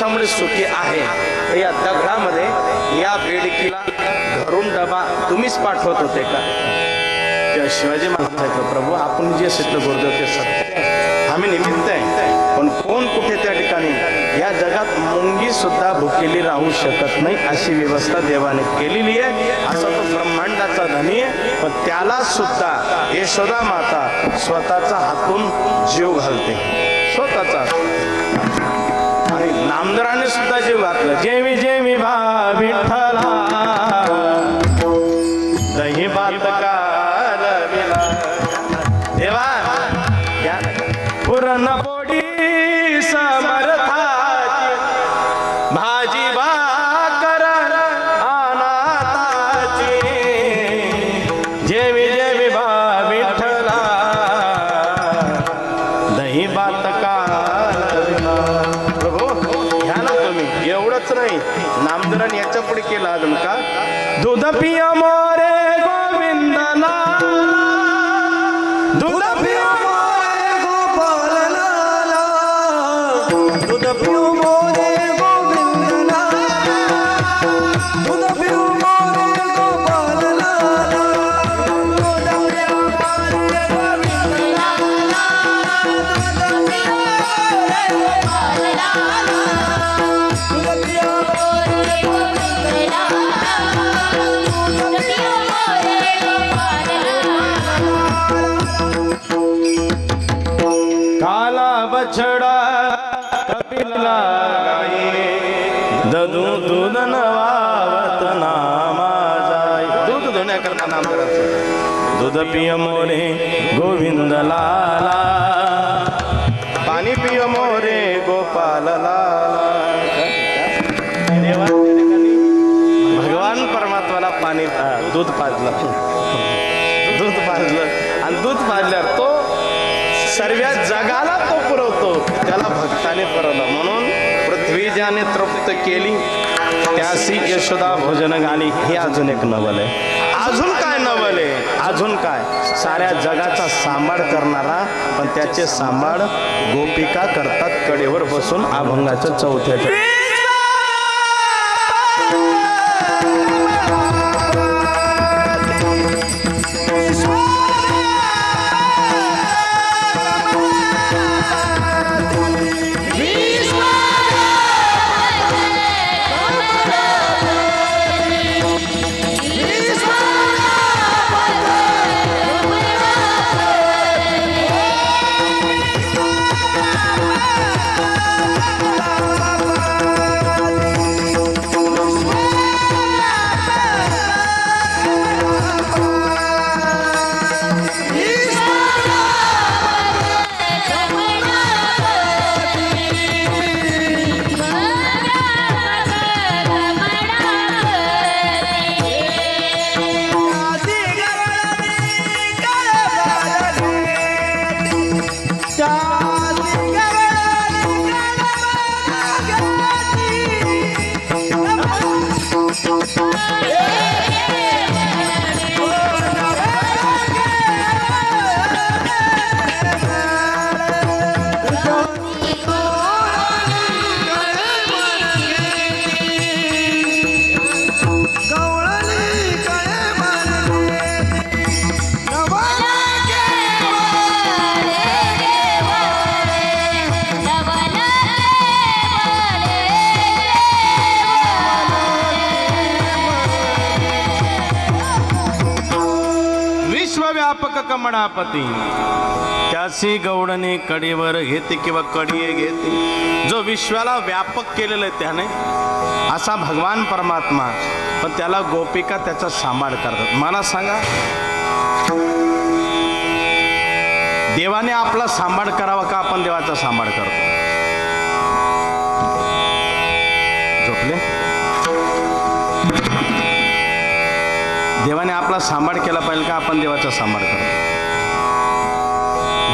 कशामुळे सुखी आहे. तर या दगडामध्ये या बेडकीला घरून डबा तुम्हीच पाठवत होते का? त्या शिवाजी महाराज प्रभू आपण जे सिद्ध गुरुदेव ते सत्य आम्ही निमित्त आहे. पण कोण कुठे त्या ठिकाणी या जगात मुंगी सुद्धा भुकेली राहू शकत नाही अशी व्यवस्था देवाने केलेली आहे. असा तो ब्रह्मांडाचा धनी आहे. पण त्याला सुद्धा यशोदा माता स्वतःचा हातून जीव घालते. स्वतःचा. नामदाराने सुद्धा जीव घातलं. जेवी जेवी भा विठ्ठला. दही भात कालविला देवा पुरण पोडी समर्था भाजी भाकर अनाथाची. जेवी जेवी भा विठ्ठला. दही भात का नाही. नामदाराने याच्यापुढे केलं अजून का? दूध पिया मोरे गोविंदला दूध पिया मोरे गोपाल लाला दूध पिय कपिला ददू दूध नवावत नामा जाय दूध धुण्याकरता नाम दूध पिय मोरे गोविंद लाला। पाणी पिय मोरे गोपाल लाला। भगवान परमात्माला पाणी दूध पाजलं. सर्व जगाला तो पुरवतो. त्याला भक्ताने पुरवलं. म्हणून पृथ्वी ज्याने तृप्त केली त्यासी यशोदा भोजन घाली हे अजून एक नवल आहे. अजून काय नवल आहे? अजून काय? साऱ्या जगाचा सांभाळ करणारा पण त्याचे सांभाळ गोपिका करतात कडेवर बसून अभंगाच्या चौथ्याच्या कमळापती. त्यासी गौडने कडीवर घेते किंवा कडी घेते. जो विश्वाला व्यापक केलेलं आहे त्याने असा भगवान परमात्मा पण त्याला गोपिका त्याचा सांभाळ करतात. मला सांगा देवाने आपला सांभाळ करावा का आपण देवाचा सांभाळ करतो? झोपले? देवाने आपला सांभाळ केला पाहिजे का आपण देवाचा सांभाळ करतो?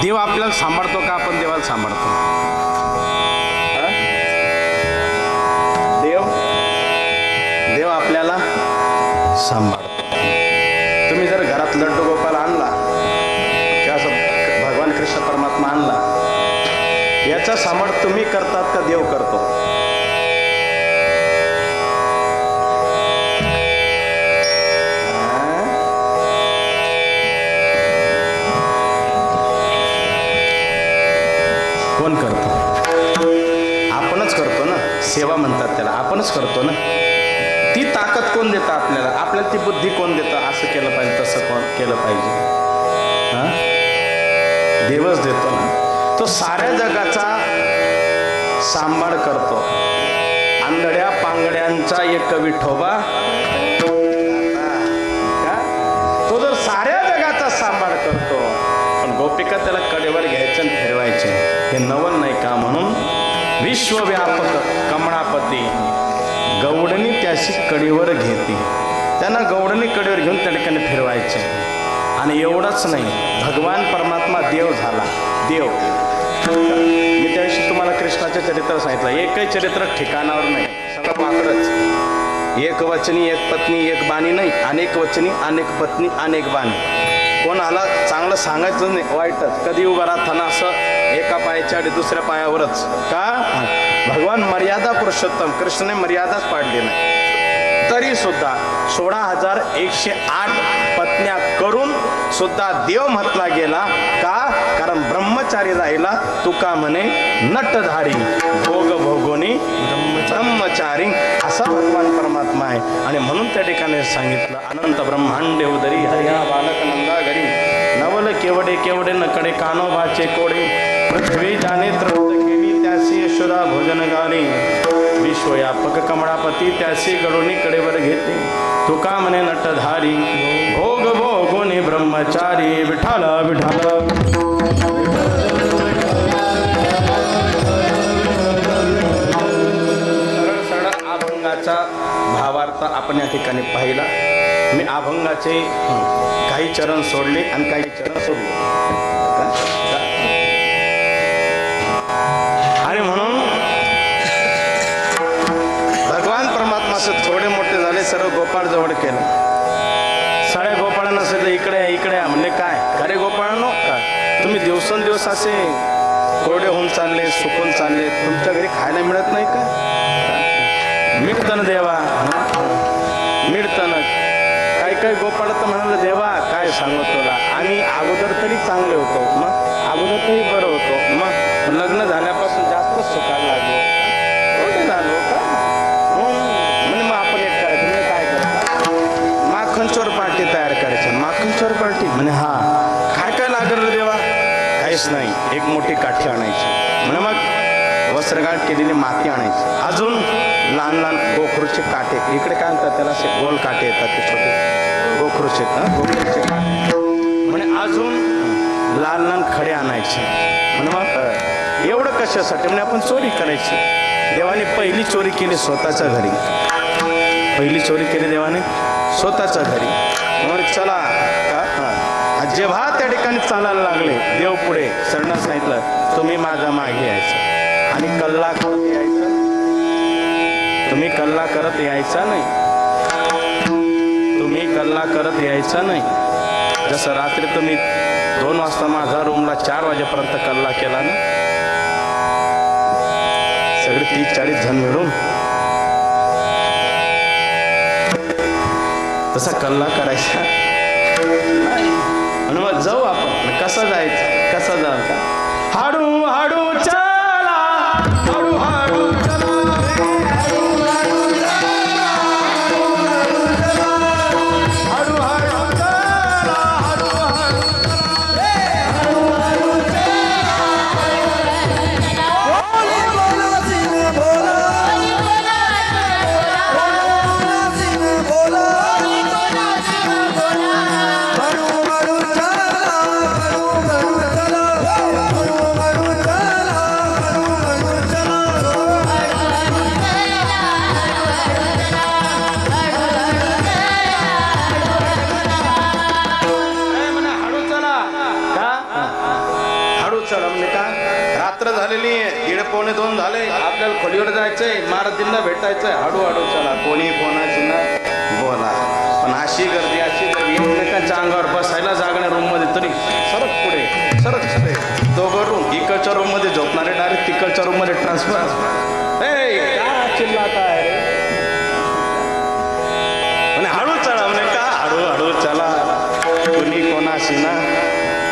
देव आपल्याला सांभाळतो का आपण देवाला सांभाळतो? देव? देव आपल्याला सांभाळतो. तुम्ही जर घरात लड्डू गोपाल आणला किंवा असं भगवान कृष्ण परमात्मा आणला याचा सांभाळ तुम्ही करतात का देव करतो? आपणच करतो ना? ती ताकद कोण देतं आपल्याला? आपल्याला ती बुद्धी कोण देतं? असं केलं पाहिजे तसं कोण केलं पाहिजे. हा? देवच देतो ना. तो साऱ्या जगाचा सांभाळ करतो. आंधड्या पांगड्यांचा एक कवी ठोबा. तो जर साऱ्या जगाचा सांभाळ करतो पण गोपिका त्याला कडेवर घ्यायचं आणि फिरवायचे. हे नवल नाही का म्हणून? विश्वव्यापक कमळापती. गौडनी त्याशी कडीवर घेते. त्यांना गौडनी कडीवर घेऊन त्या ठिकाणी फिरवायचे. आणि एवढंच नाही भगवान परमात्मा देव झाला. देव. मी त्याविषयी तुम्हाला कृष्णाचे चरित्र सांगितलं. एकही चरित्र ठिकाणावर नाही. सगळं वाकडच एक वचनी एक पत्नी एक बाणी नाही. अनेक वचनी अनेक पत्नी अनेक बाणी. कोणाला चांगलं सांगायचं नाही वाईटच. कधी उभा राहताना असं एका पायाच्या आणि दुसऱ्या पायावरच. का? भगवान मर्यादा पुरुषोत्तम कृष्णने मर्यादाच पाडली नाही. तरी सुद्धा सोळा हजार एकशे आठ पत्न्या करून सुद्धा देव म्हटला गेला का? कारण ब्रह्मचारी राहिला तुका म्हणे नटधारी भोग भोगोनी ब्रह्मचारी असा भगवान परमात्मा आहे. आणि म्हणून त्या ठिकाणी सांगितलं अनंत ब्रह्मांड उदरी हरिया बालक नंदा घरी नवल केवडे केवडे नकडे कानोबाचे कोडे पृथ्वी जाणे तृप्त त्यासी यशोदा भोजनगानी विश्वयापक कमळापती त्यासी गडोनी कडेवर घेते तुका म्हणे नटधारी भोग भोगोनी ब्रह्मचारी विठाल विठाल अभंगाचा भावार्थ आपण या ठिकाणी पाहिला. मी अभंगाचे काही चरण सोडले आणि काही चरण सोडले. जवळ केलं. साड्या गोपाळ नसेल तर इकडे इकडे या. म्हणले काय? खरे गोपाळ नो काय? तुम्ही दिवसेंदिवस असे कोरडे होऊन चालले सुकून चालले तुमच्या घरी खायला मिळत नाही का? मिळतं ना देवा मिळतं ना काही काही गोपाळ तर म्हणाले देवा काय सांगू तुला? आम्ही अगोदर तरी चांगले होतो मग? अगोदर तरी बरं होतो मग? लग्न झाल्यापासून जास्त सुखायला लागलो. माखन चोर पार्टी तयार करायची. माखन चोर पार्टी? म्हणे हा. काय काय लागलं देवा? काहीच नाही. एक मोठी काठी आणायची. म्हणे मग वस्त्रगाठ केलेली माती आणायची. अजून लहान लहान गोखरूचे काटे. इकडे काय म्हणतात त्याला? असे गोल काटे येतात ते छोटे. गोखरूचे गोखरूचे काटे. म्हणे अजून लहान लहान खडे आणायचे. म्हणे मग एवढं कशासाठी? म्हणजे आपण चोरी करायची. देवाने पहिली चोरी केली स्वतःच्या घरी. पहिली चोरी केली देवाने. स्वतःच्या घरी. मग चला. का जेव्हा त्या ठिकाणी चालायला लागले देव पुढे सरणार सांगितलं तुम्ही माझा मागे यायचं. आणि कल्ला करत यायचा. तुम्ही कल्ला करत यायचा नाही. तुम्ही कल्ला करत यायचा नाही. जसं रात्री तुम्ही दोन वाजता माझा रूमला चार वाजेपर्यंत कल्ला केला ना? सगळे तीस चाळीस जण मिळून तसा कल्ला करायचा. नाही. आणि मग जाऊ आपण. कसं जायचं? कसं जायचं हाडू हाडू चला. हाडू हाडू भेटायचंय जायचंय महाराजींना भेटायचंय हाडू हाडू चला कोणी कोणाची ना. बोला. पण अशी गर्दी अशी गर्दी एकमेकांच्या अंगावर बसायला जागण्या रूममध्ये तरी. सरक पुढे सरक पुढे दोघं रूम इकडच्या रूममध्ये झोपणारे डायरेक्ट तिकडच्या रूममध्ये ट्रान्सफर ए का चिल्ला काय म्हणे हळू चला. म्हणे का हळू हळू चला. कोणी कोणाशी ना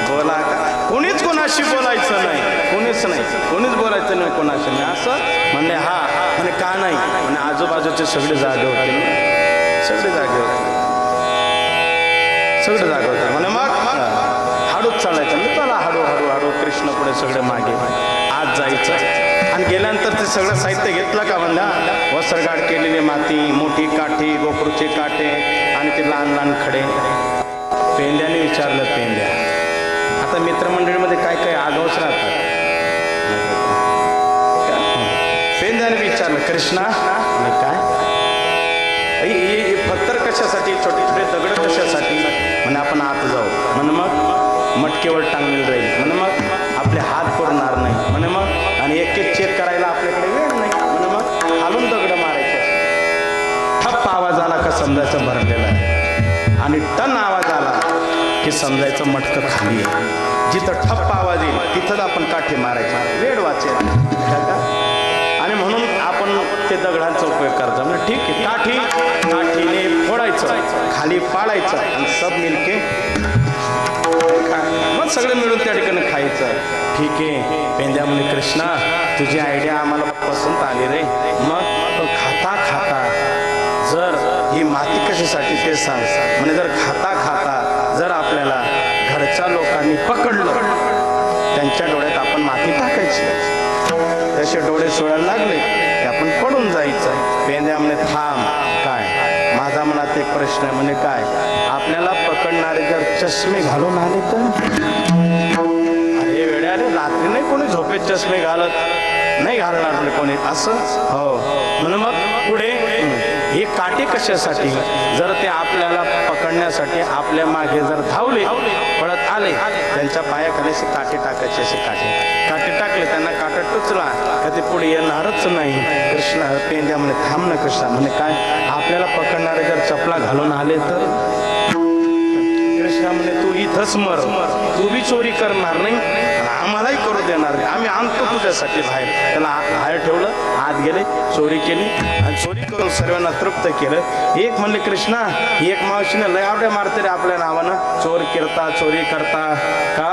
बोला का कुणीच कोणाशी बोलायचं नाही. कोणीच नाही. कोणीच बोलायचं नाही कोणाशी नाही. असं म्हणले हा. म्हणे का नाही? म्हणे आजूबाजूचे सगळे जागे होते. सगळे जागे होते. सगळे जागे होते. म्हणे मग हाडूच चालायचं. म्हणजे चला हाडू हाडू हाडू. कृष्ण पुढे सगळे मागे आज जायचं. आणि गेल्यानंतर ते सगळं साहित्य घेतलं का म्हणलं? वस्त्रगाड केलेली माती मोठी काठी गोखरूचे काटे आणि ते लहान लहान खडे. पेंड्याने विचारलं पेंड्या आता मित्रमंडळीमध्ये काय काय आगाऊच राहतात? पेंड्याने विचारलं कृष्णा काय? पत्थर कशासाठी? छोटे छोटे दगड कशासाठी? म्हणे आपण आत जाऊ. म्हणे मग? मटकेवर टांगलेलं राहील. म्हणे मग? आपले हात पुरणार नाही. म्हणे मग? आणि एक एक चेक करायला आपल्याकडे वेळ नाही. म्हणे मग? हालून दगड मारायचे. ठप्प आवाज आला का समजायचं भरलेला आहे. आणि टन आवाज की समजायचं मटकं खाली आहे. जिथं ठप्प आवाज येईल तिथंच आपण काठी मारायचा. वेळ वाचेल आणि म्हणून आपण ते दगडांचा उपयोग करतो. म्हणजे ठीक आहे काठी काठीने फोडायचं खाली पाडायचं आणि सब मिलके खा- मग सगळं मिळून त्या ठिकाणी खायचं. ठीक आहे पेंद्या म्हणे कृष्णा तुझी आयडिया आम्हाला पसंत आली रे. मग तो खाता खाता जर ही माती कशासाठी ते सांग. म्हणजे जर खाता खाता जर आपल्याला घरच्या लोकांनी पकडलं त्यांच्या डोळ्यात आपण माती टाकायची. तसे डोळे सोडायला लागले की आपण पडून जायचं. पेंद्या म्हणे थांब काय? माझा मनात एक प्रश्न आहे म्हणे काय? आपल्याला पकडणारे जर चष्मे घालून आले तर? अरे वेड्या अरे रात्री नाही कोणी झोपेत चष्मे घालत? नाही घालणार म्हणे कोणी. असं? हो. म्हणून मग पुढे हे काटे कशासाठी? जर ते आपल्याला पकडण्यासाठी आपल्या मागे जर धावले पळत आले त्यांच्या पायाखाली असे काटे टाकायचे असे काटे काटे टाकले त्यांना काटा टुचला का ते पुढे येणारच नाही? कृष्ण पेंद्या म्हणे थांब ना कृष्ण म्हणे काय? आपल्याला पकडणारे जर चपला घालून आले तर? कृष्णा म्हणे तू इथंच मर. तू बी चोरी करणार नाही. आम्हालाही करू देणार नाही. आम्ही आणतो तुझ्यासाठी बाहेर. त्याला बाहेर ठेवलं आत गेले चोरी केली. आणि चोरी करून सर्वांना तृप्त केलं. एक म्हणले कृष्णा एक मावशीने लय आवड्या मारते रे आपल्या नावानं. चोर करता चोरी करता का?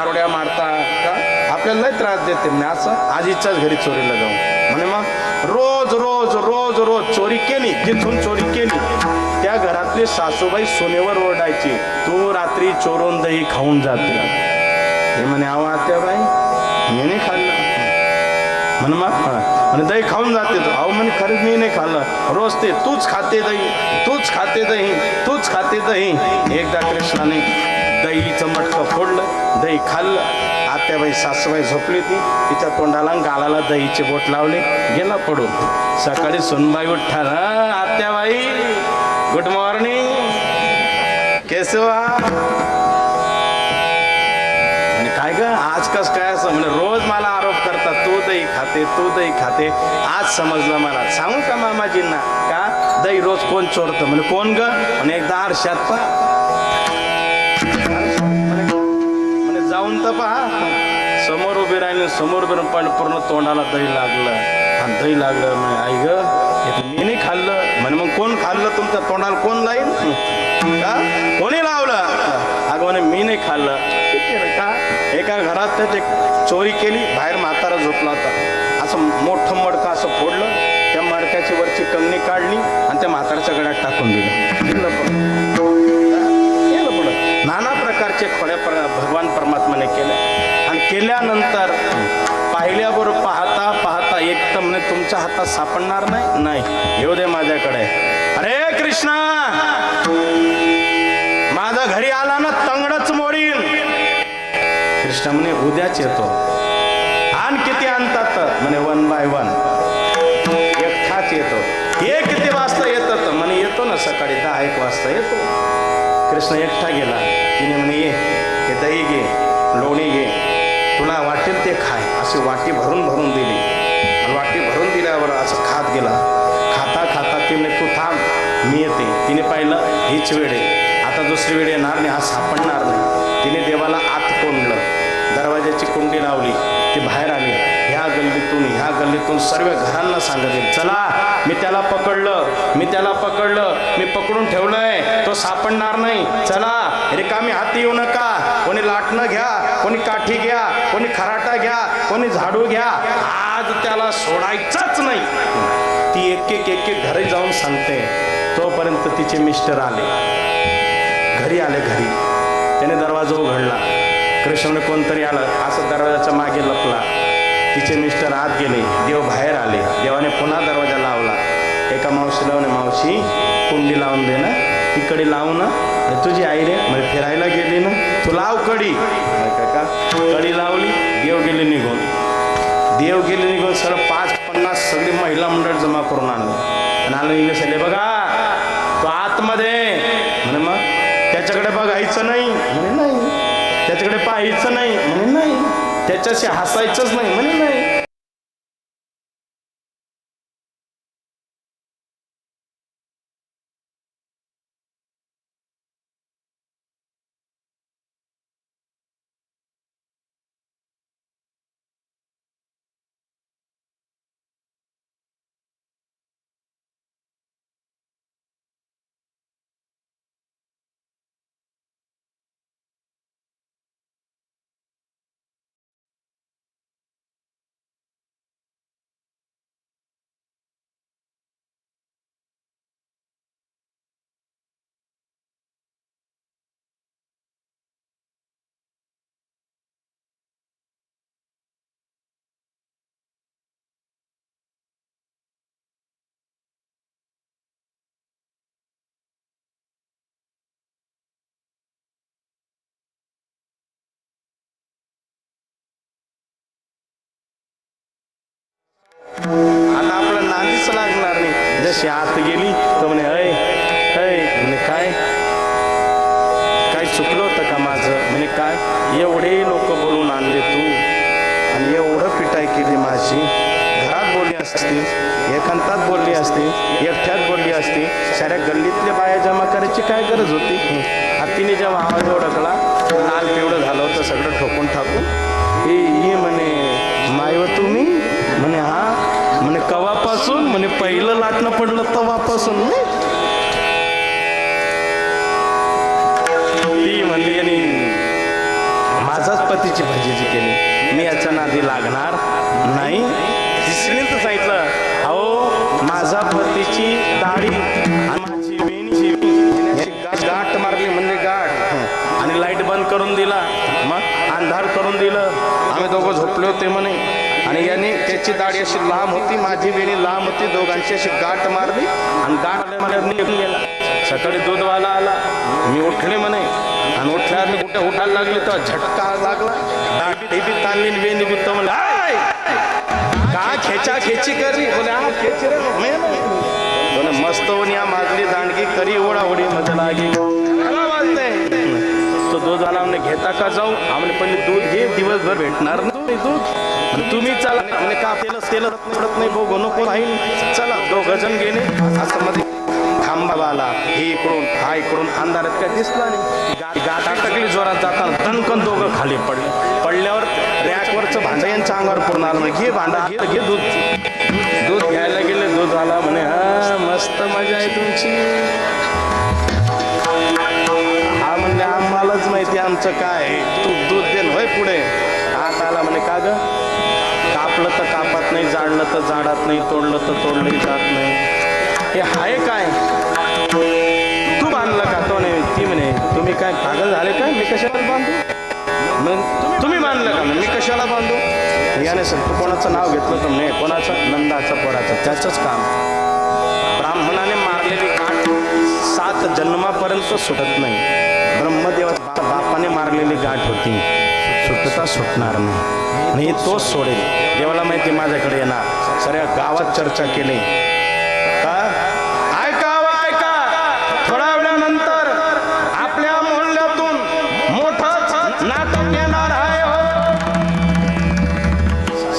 आरोड्या मारता का? आपल्याला लय त्रास देते मी असं आजीच्याच घरी चोरीला जाऊ म्हणे मग रोज रोज रोज रोज चोरी केली. जिथून चोरी केली. त्या घरातली सासूबाई सोनेवर ओरडायची. तू रात्री चोरून दही खाऊन जाते हे म्हणे अहो आत्याबाई मी नाही खाल्लं. म्हण मग म्हणे दही खाऊन जाते तू. अहो म्हणे खरंच मी नाही खाल्लं. रोज ते तूच खाते दही तूच खाते दही तूच खाते दही. एकदा कृष्णाने दहीचं मटकं फोडलं दही खाल्लं. आत्याबाई सासूबाई झोपली होती. तिच्या तोंडाला गालाला दहीचे बोट लावले. गेला पडून. सकाळी सुनबाई उठा आत्याबाई गुड मॉर्निंग केसवा काय ग? आज कस काय असं? म्हणे रोज मला आरोप करतात तू दही खाते तू दही खाते. आज समजलं मला. सांगू का मामाजींना? का? दही रोज कोण चोरतं? म्हणे कोण ग? म्हणे एकदा आरशात पा म्हणे जाऊन तर पहा. समोर उभी राहिली समोर पण पूर्ण तोंडाला दही लागलं. आणि दही लागलं म्हणे आई ग हे मी नाही खाल्लं. आणि मग कोण खाल्लं तुमच्या तोंडाला कोण लाईल का कोणी लावलं? अगं म्हणे मी नाही खाल्लं. का एका घरात त्याची चोरी केली बाहेर म्हातारा झोपला होता. असं मोठं मडकं असं फोडलं त्या मडक्याची वरची कंगणी काढली आणि त्या म्हाताराच्या गळ्यात टाकून दिलं. केलं पुढं. नाना प्रकारचे खोड्या पर भगवान परमात्माने केलं. आणि केल्यानंतर पाहिल्यावर पाहता पाहता एक तर म्हणे तुमच्या हातात सापडणार नाही? नाही. येऊ दे माझ्याकडे. अरे कृष्णा! माझा घरी आला ना तंगडच मोडीन. कृष्ण म्हणे उद्याच येतो. आण किती आणतात? म्हणे वन बाय वन एकठाच येतो. हे किती वाजता येतात? म्हणे येतो ना सकाळी दहा एक वाजता येतो. कृष्ण एकटा गेला. तिने म्हणे ये हे दही घे लोणी घे. तुला वाटेल ते खाय. अशी वाटी भरून भरून दिली. आणि वाटी भरून दिल्यावर असं खात गेला. खाता खाता तिने तू थांब. मी येते. तिने पाहिलं हीच वेळ आहे. आता दुसरी वेळ येणार नाही. हा सापडणार नाही. तिने देवाला आत कोंडलं. दरवाज्याची कुंडी लावली. ती बाहेर आली. ह्या गल्लीतून ह्या गल्लीतून सर्व घरांना सांगितले चला मी त्याला पकडलं. मी त्याला पकडलं. मी पकडून ठेवलंय. तो सापडणार नाही. चला रिकामी हाती येऊ नका. कोणी लाटणं घ्या कोणी काठी घ्या कोणी खराटा घ्या कोणी झाडू घ्या. आज त्याला सोडायचंच नाही. ती एक एक एक एक घरी जाऊन सांगते. तोपर्यंत तिचे मिस्टर आले. घरी आले घरी. त्याने दरवाजा उघडला. कृष्ण कोणतरी आलं. असं दरवाजाच्या मागे लपला. तिचे मिस्टर आत गेले. देव बाहेर आले. देवाने पुन्हा दरवाजा लावला. एका मावशी लावणे मावशी कुंडी लावून देणं तिकडे लाव ना. तुझी आई रे म्हणजे फिरायला गेली ना तू लाव कडी. काका कडी लावली देव गेले निघून. देव गेले निघून सर पाच पन्नास सगळी महिला मंडळ जमा करून आणलं. आणि आलं इंग्लिश आले बघा तो आतमध्ये म्हणे मग त्याच्याकडे बघायचं नाही. म्हणे नाही. त्याच्याकडे पाहायचं नाही. म्हणे नाही. त्याच्याशी हसायचंच नाही. म्हणे नाही. जशी आत गेली. तर म्हणे अय अय म्हणे काय? काय चुकलं होतं का माझं? म्हणे काय? एवढे लोक बोलून आणले तू. आणि एवढं पिटाई केली माझी. घरात बोलली असती एकांतात बोलली असती एकट्यात बोलली असती. साऱ्या गल्लीतल्या बाया जमा करायची काय गरज होती? हातीने जेव्हा आवाज ओळखला लाल पिवळं झालं होतं सगळं ठोकून ठाकून हे ये म्हणे मायव तुम्ही म्हणे हा. म्हणे कवापासून? म्हणे पहिलं लाटणं पडलं तवापासून ती म्हणली आणि माझाच पतीची भाजीची केली मी याच्या नादी लागणार नाही. तिसरीने तर सांगितलं अहो माझा पतीची दाढी माझी वेणी गाठ मारली म्हणजे गाठ. आणि लाइट बंद करून दिला मग अंधार करून दिलं. आम्ही दोघं झोपले होते म्हणे. आणि याने त्याची दाढी अशी लांब होती माझी वेणी लांब होती दोघांची अशी गाठ मारली आणि गाठ मला निघून गेला. सकाळी दूधवाला आला मी उठले म्हणे. आणि उठल्यावर मी कुठे उठायला लागले तर झटका लागला. दाढी बी ताणली वेणी बी तो म्हणलं का खेचा खेची करी? बोले हा खेची रे बोले मस्त या मागली दांडगी करी ओढा ओढी मध्ये लागी. मला तो दूध आला घेता का जाऊ? आम्ही पहिले दूध घे दिवसभर भेटणार नाही दूध. तुम्ही चला. म्हणे का तेलच तेल पडत नाही बघू नको राहील. चला दोघ जण गेले. असं मध्ये खांबा आला हे इकडून हा इकडून अंधारात काय दिसला नाही. गाठ अटकली जोरात जाताना तणकन दोघं खाली पडले. पडल्यावर रॅकवरचं भांडं यांच्या अंगावर पूर्ण आलं म्हणे, घे भांडा घे घे दूध. दूध घ्यायला गेले दूध आला म्हणे हा मस्त मजा आहे तुमची. हा म्हणजे आम्हालाच माहिती आमचं काय तू दूध दे होय पुढे. आता आला म्हणे का ग? कापलं तर कापात नाही जाडलं तर जाडत नाही तोडलं तर तोडलंही जात नाही. हे आहे काय? तू बांधलं का? तो नाही ती म्हणे तुम्ही काय पागल झाले काय मी कशाला बांधू? मग तुम्ही बांधलं का? मी कशाला बांधू? याने सर तू कोणाचं नाव घेतलं तर नाही कोणाचं? नंदाचं पोराचं. त्याचंच काम. ब्राह्मणाने मारलेली गाठ सात जन्मापर्यंत सुटत नाही. ब्रह्मदेवा बापाने मारलेली गाठ होती. सुटता सुटणार नाही. आणि तोच सोडेल. देवाला माहिती माझ्याकडे येणार. सगळ्या गावात चर्चा केली. का? ऐका ऐका. थोड्या वेळानंतर आपल्या मोहल्ल्यातून मोठंच नाटक येणार आहे हो.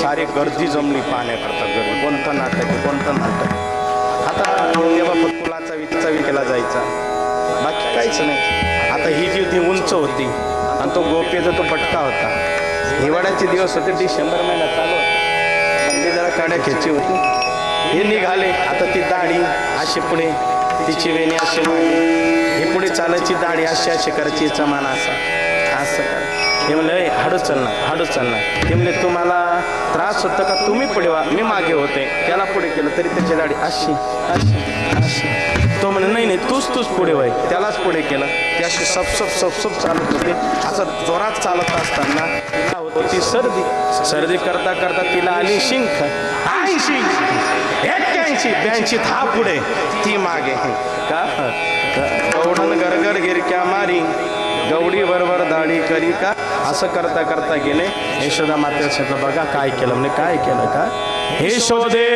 सारी गर्दी जमली पाहण्याकरता. गर्दी. कोणतं नाटक आहे कोणतं नाटक आता तेव्हा फुलाचा विचा केला जायचा. बाकी काहीच नाही. आता ही जी होती उंच होती आणि तो गोपेचा तो पटका होता. हिवाळ्याचे दिवस होते डिसेंबर महिना चालू होता. जरा काड्या खेची होती. हे निघाले आता ती दाढी अशी पुढे तिची वेणी अशी मागे हे पुढे चालायची दाढी अशी अशी करायची हिचा मान असा. हे म्हणलं "ए, हाडूच चालणार हाडूच चालणार. ते म्हणले तुम्हाला त्रास होता का? तुम्ही पुढे व्हा मी मागे होते. त्याला पुढे केलं तरी त्याची दाढी अशी अशी अशी तो म्हणे नाही नाही तूच तूच पुढे व्हाय त्यालाच पुढे केलं. ती अशी सपसप सपसप चालत होते. असं जोरात चालत असताना तिला होती सर्दी. सर्दी करता करता तिला आली शिंक ऐंशी एक्क्याऐंशी ब्याऐंशी हा पुढे. ती मागे. का? गरगर गिरक्या मारी. गवडी बरोबर दाढी करी का? असं करता करता गेले. यशोदा मातेला बघा काय केलं म्हणजे काय केलं का? हे शोधे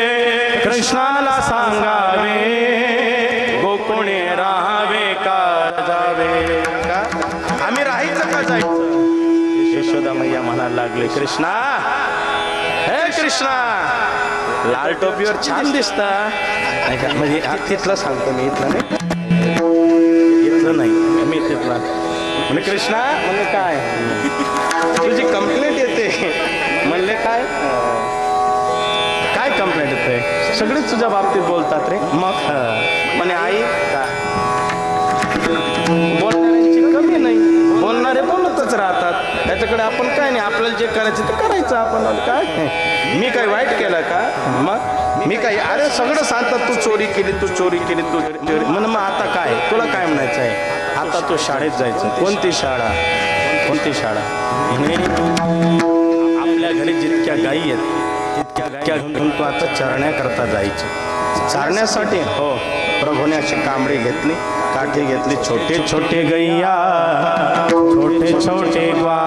कृष्णाला सांगावे. गोकुणे राहावे का जावे? का आम्ही राहायचं का जायचं? यशोदा मैया म्हणायला लागले. कृष्णा! हे कृष्णा! लाल टोपीवर छान दिसता. नाही का? म्हणजे तिथलं सांगतो मी इथलं नाही. इथलं नाही. मी तिथला. म्हणजे कृष्णा म्हणजे काय? तुझी कंप्लेंट येते. म्हणले काय? काय कंप्लेंट येते? सगळेच तुझ्या बाबतीत बोलतात रे. मग? म्हणे आई का? बोलणाऱ्यांची कमी नाही. बोलणारे बोलतच राहतात. त्याच्याकडे आपण काय नाही. आपल्याला जे करायचं ते करायचं आपण. काय? मी काय वाईट केलं का? मग? मी काय अरे सगळं सांगतात तू चोरी केली तू चोरी केली तू चोरी म्हण मग आता काय? तुला काय म्हणायचं आहे? आता तो शाळेत जायचं. कोणती शाळा? कोणती शाळा? आपल्या घरी जितक्या गायी आहेत तितक्या गायी घेऊन तो आता चरण्याकरता जायचं. चारण्यासाठी? हो. प्रभूने अशी कांबडी घेतली काठी घेतली छोटे छोटे गैया छोटे छोटे ग्वा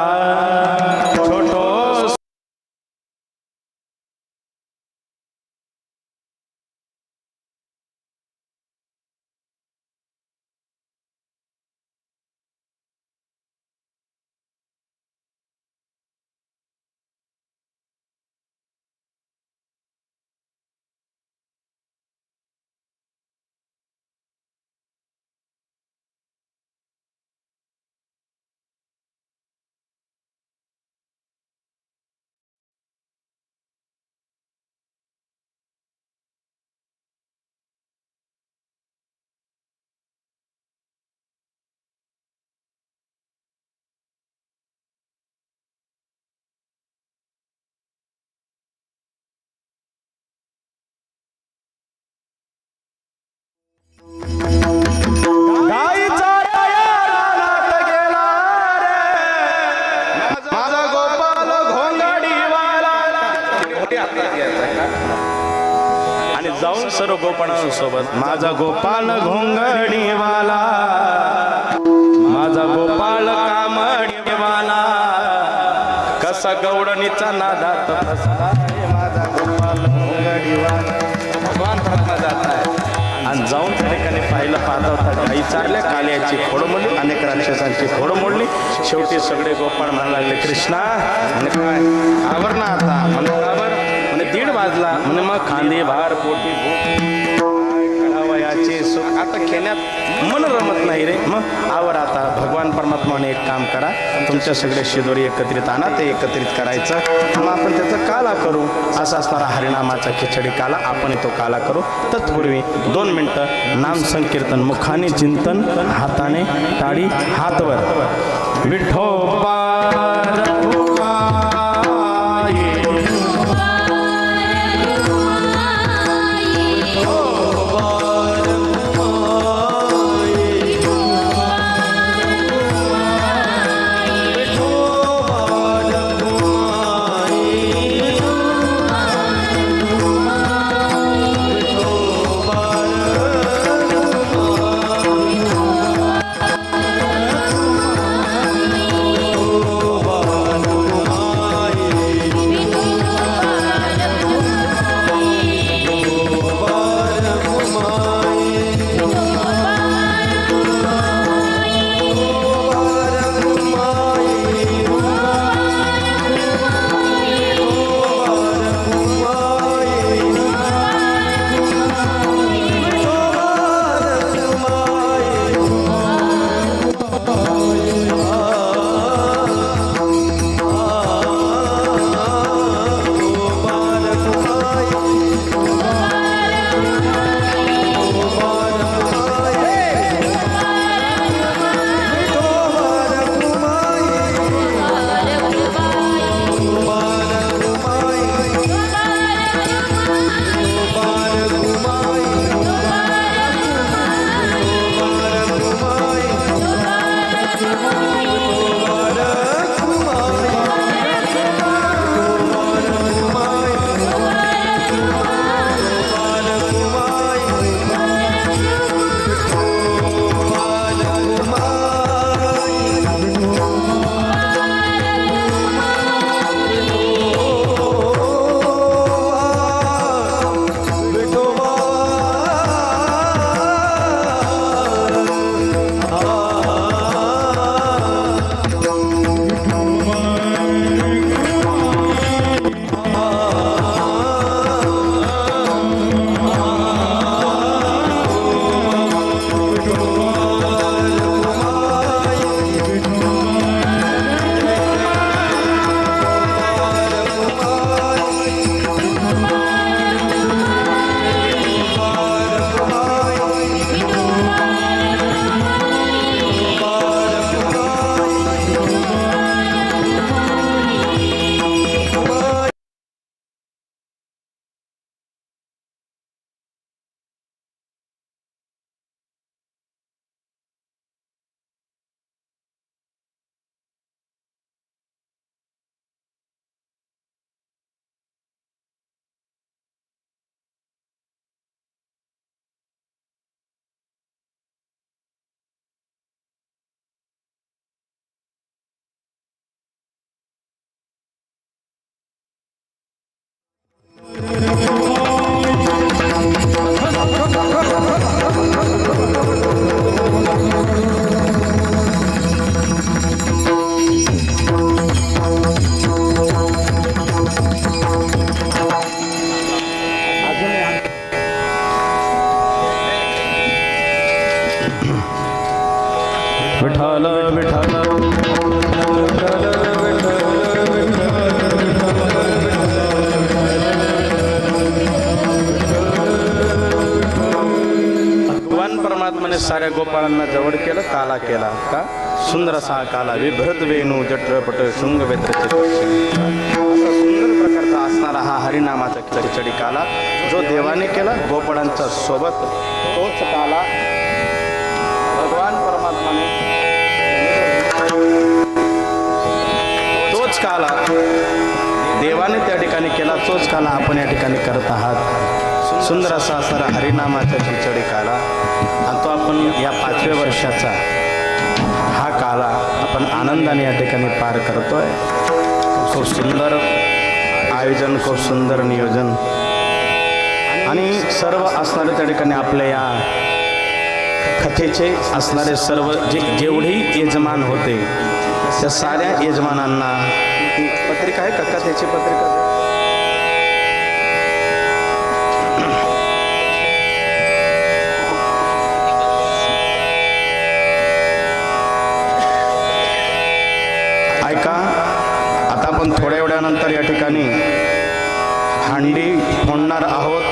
आपण सोबत माझा गोपाल घोंगडीवाला माझा गोपाल कामडीवाला कसा गौडणीचा नादात फसला माझा गोपाल घोंगडीवाला भगवान जात आहे. आणि जाऊन त्या ठिकाणी पाहिलं पाहता होता गाई चारल्या काल्याची खोड मोडली अनेक राक्षसांची खोड मोडली. शेवटी सगळे गोपाळ म्हणायला लागले कृष्णा म्हणे काय? आवर ना आता. म्हणे आवर म्हणे दीड वाजला. म्हणे मग खांदे भार पोटी भूक. केल्यात मन रमत नाही रे. मग आवर आता भगवान परमात्माने एक काम करा. तुमच्या सगळे शिदोरी एकत्रित आणा ते एकत्रित करायचं. मग आपण त्याचा काला करू. असा असणारा हरिनामाचा खिचडी काला आपण तो काला करू. तत्पूर्वी दोन मिनटं नाम संकीर्तन मुखाने चिंतन हाताने टाळी हातवर. विठोबा! सुंदर असा हा काला विभ्रत वेणू जटपट शृंग वेत्र सुंदर प्रकारचा असणारा हा हरिनामाचा खिचडी काला जो देवाने केला गोपळांचा सोबत तोच काला भगवान परमात्माने तोच काला देवाने त्या ठिकाणी केला तोच काला आपण या ठिकाणी करत आहात. सुंदर असा असणारा हरिनामाचा खिचडी काला. आणि तो आपण या पाचव्या वर्षाचा आपण आनंदाने या ठिकाणी पार करतोय. खूप सुंदर आयोजन खूप सुंदर नियोजन. आणि सर्व असणारे त्या ठिकाणी आपल्या या कथेचे असणारे सर्व जे जेवढेही यजमान होते त्या साऱ्या यजमानांना पत्रिका आहे का? कथेची पत्रिका. त्यानंतर या ठिकाणी हांडी फोडणार आहोत.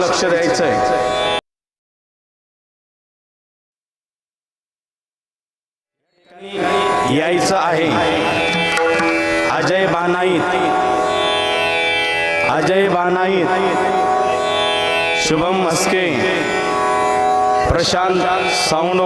लक्ष लक्ष आहे यायचं आहे. अजय बानाईत अजय बानाईत शुभम मस्के प्रशांत साऊंड